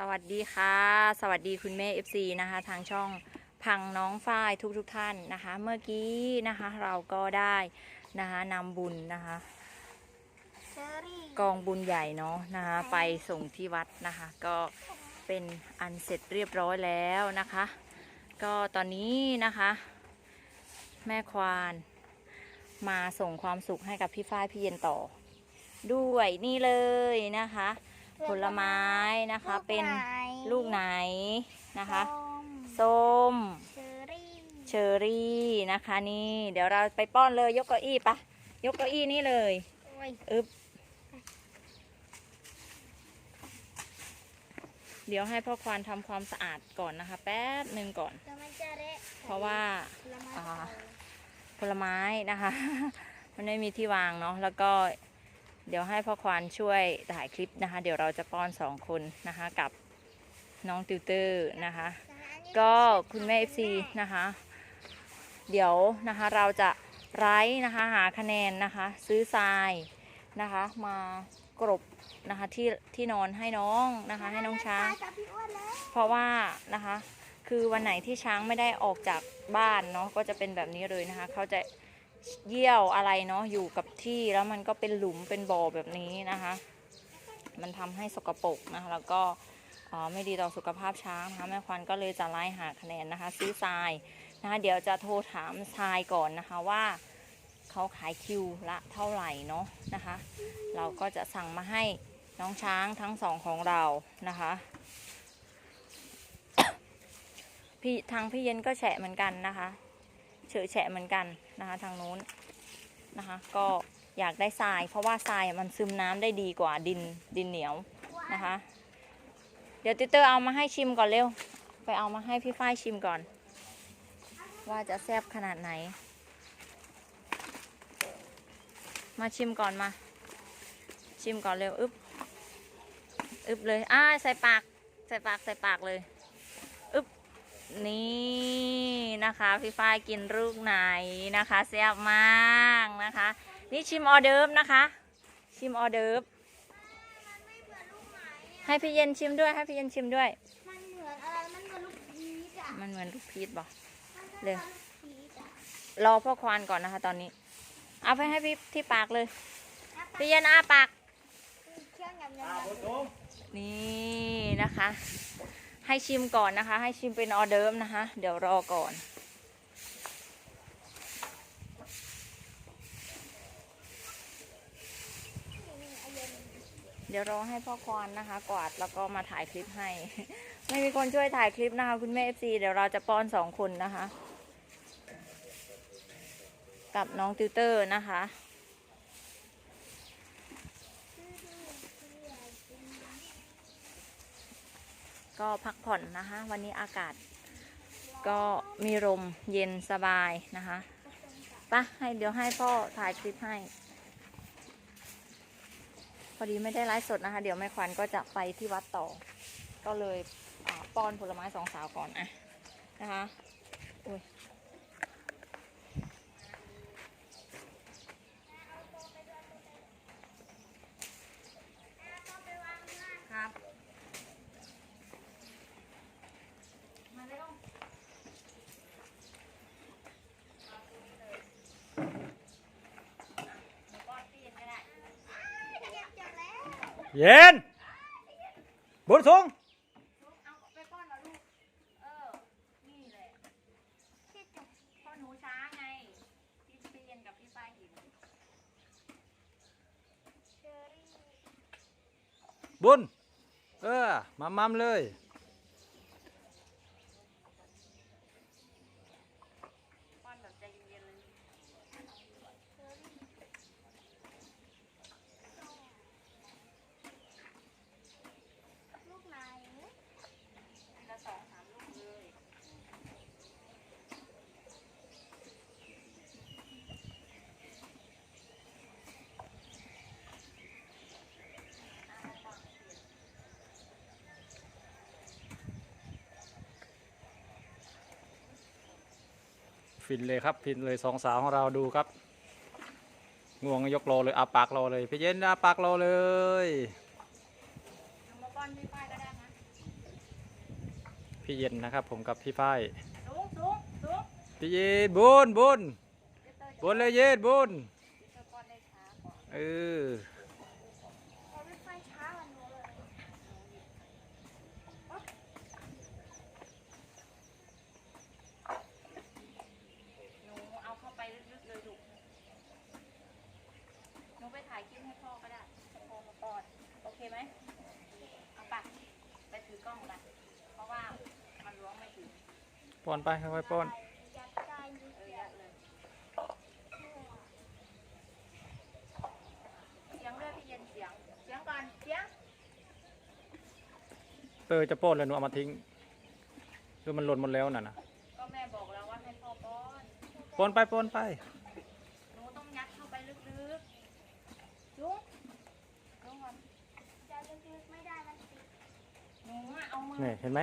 สวัสดีค่ะ สวัสดีคุณแม่ FC นะคะ ทางช่องพังน้องฝ้ายทุกทุกๆท่านนะคะ เมื่อกี้นะคะเราก็ได้นะคะนำบุญนะคะเชอรี่กองบุญใหญ่เนาะนะคะ ไปส่งที่วัดนะคะ ก็เป็นอันเสร็จเรียบร้อยแล้วนะคะ ก็ตอนนี้นะคะ แม่ควานมาส่งความสุขให้กับพี่ฝ้ายพี่เย็นต่อ ด้วยนี่เลยนะคะ ผลไม้นะคะ เป็นลูกไหนนะคะส้มเชอรี่เชอรี่นะคะนี่เดี๋ยวเราไปป้อนเลยยกเก้าอี้ปะยกเก้าอี้นี่เลยโอ้ยอึบเดี๋ยวให้พ่อควานทำความสะอาดก่อนนะคะ แป๊บหนึ่งก่อนเดี๋ยวมันจะเละเพราะว่าผลไม้อ่าเก่าผลไม้นะคะ มันไม่มีที่วางเนาะแล้วก็ เดี๋ยวให้พ่อควานช่วยถ่ายคลิปนะคะ เดี๋ยวเราจะป้อนสองคนนะคะกับน้องติวเตอร์นะคะ ก็คุณแม่ FC นะคะ เดี๋ยวนะคะเราจะไร้นะคะหาคะแนนนะคะ ซื้อทรายนะคะ มากรบนะคะที่ที่นอนให้น้องนะคะ ให้น้องช้าง เพราะว่านะคะ คือวันไหนที่ช้างไม่ได้ออกจากบ้านเนาะก็จะเป็นแบบนี้เลยนะคะ เขาจะ เยี่ยวอะไรเนาะอยู่กับที่แล้วมันก็เป็นหลุมเป็นบ่อแบบนี้นะคะ มันทำให้สกปรกนะคะแล้วก็ไม่ดีต่อสุขภาพช้างนะคะแม่ควันก็เลยจะไล่หาคะแนนนะคะซื้อทรายนะคะเดี๋ยวจะโทรถามทรายก่อนนะคะว่าเขาขายคิวละเท่าไหร่เนาะนะคะ เราก็จะสั่งมาให้น้องช้างทั้งสองของเรานะคะพี่ทางพี่เย็นก็แฉะเหมือนกันนะคะ เฉอะแฉะเหมือนกันนะคะทางนู้นนะคะก็อยากได้ทราย เพราะว่าทรายมันซึมน้ำได้ดีกว่าดินดินเหนียวนะคะ เดี๋ยวติเตอร์เอามาให้ชิมก่อนเร็ว ไปเอามาให้พี่ฝ้ายชิมก่อน ว่าจะแซ่บขนาดไหน มาชิมก่อนมา ชิมก่อนเร็วอึบอึบเลยอ้าใส่ปากใส่ปากใส่ปากเลยอึบนี่ นะคะ พี่ฝ้ายกินลูกไหนนะคะแซ่บมากนะคะ นี่ชิมออเดิร์ฟนะคะ ชิมออเดิร์ฟให้พี่เย็นชิมด้วยให้พี่เย็นชิมด้วย มันเหมือนอะไร มันเหมือนลูกพีชอะมันเหมือนลูกพีชบอกมันเร็วเหมือนลูกพีชอะรอพ่อควานก่อนนะคะ ตอนนี้ เอาไปให้พี่ที่ปากเลย พี่เย็นอาปากเคี่ยวยำยำนี่นะคะ ให้ชิมก่อนนะคะ ให้ชิมเป็นออเดิร์ฟนะคะ เดี๋ยวรอก่อน ดี๋ยวรอให้พ่อควานนะคะ กวาดแล้วก็มาถ่ายคลิปให้ ไม่มีคนช่วยถ่ายคลิปนะคะ คุณแม่เอฟซีเดี๋ยวเราจะป้อนสองคนนะคะ กับน้องติวเตอร์นะคะก็พักผ่อนนะคะ วันนี้อากาศ ก็มีลมเย็นสบายนะคะปะให้เดี๋ยวให้พ่อถ่ายคลิปให้ อดีไม่ได้ไลฟ์สดนะคะ เดี๋ยวแม่ควันก็จะไปที่วัดต่อ ก็เลยป้อนผลไม้สองสาวก่อนอะนะคะอุ้ยครับ มาเร็ว เย็นแล้วเย็นบุญสูงเอาไปป้อนเหรอลูก เออ นี่แหละที่จุกพ่อหนูช้าไงพี่พี่เย็นกับพี่ฝ้ายหินเชอรี่ บุญ เออ มามัมเลย ป้อนแบบใจเย็นๆเลย เชอรี่ลูกไหน ทีละสองสามลูกเลย ฟินเลยครับฟินเลยสองสาวของเราดูครับง่วงยกโลเลยอาปากโลเลยพี่เย็นอาปากโลเลยเอามาป้อนพี่ฝ้ายก็ได้นะพี่เย็นนะครับ ผมกับพี่ฝ้ายสูงสูงสูงพี่เย็นบุญบุญเดี๋ยวเตอร์จะบุญเลยเย็นบุญเดี๋ยวเตอร์ป้อนได้ช้ากว่า เออ เราไม่ค่อยช้าวันนี้เลย หนูเอาเข้าไปลึกๆเลยลูกหนูไปถ่าย คลิปให้พ่อก็ได้ให้พ่อมาป้อนโอเคไหมเอาไปไปถือกล้องกันเพราะว่ามันล้วงไม่ถึงป้อนไปค่อยๆป้อนยัดใจนิดเออเดียยัวดเลยเสียงด้วยพี่เย็นเสียงเสียงก่อนเสียงเตยจะป้อนแล้วหนูเอามาทิ้งคือมันหล่นหมดแล้วน่ะนะก็แม่บอกแล้วว่าให้พ่อป้อน ป้อนไปป้อนไป หนูต้องยัดเข้าไปลึก ๆลุงลุงก่อนจะลึกๆไม่ได้มันติดหนูอะเอามือ นี่เห็นไหม